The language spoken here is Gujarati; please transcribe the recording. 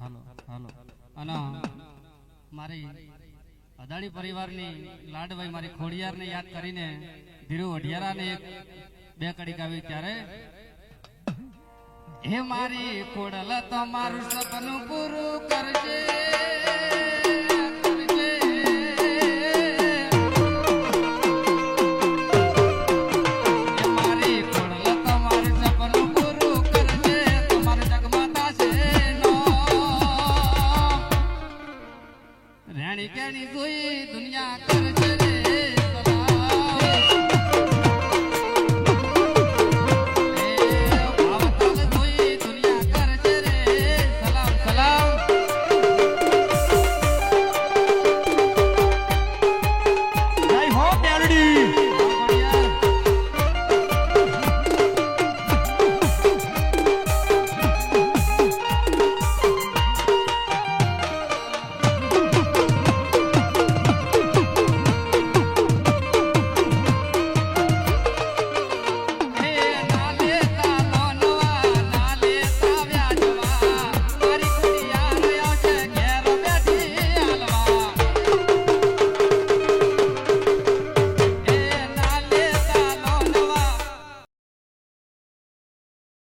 હાલો હાલો અને મારી અદાણી પરિવારની લાડભાઈ મારી ખોડિયારને યાદ કરીને ધીરુ વઢિયારાને એક બે કડી ગાવી ત્યારે, હે મારી ખોડલ, તમારું સપનું પૂરું કરજે. જાણે કેની જોઈ દુનિયા કરજે.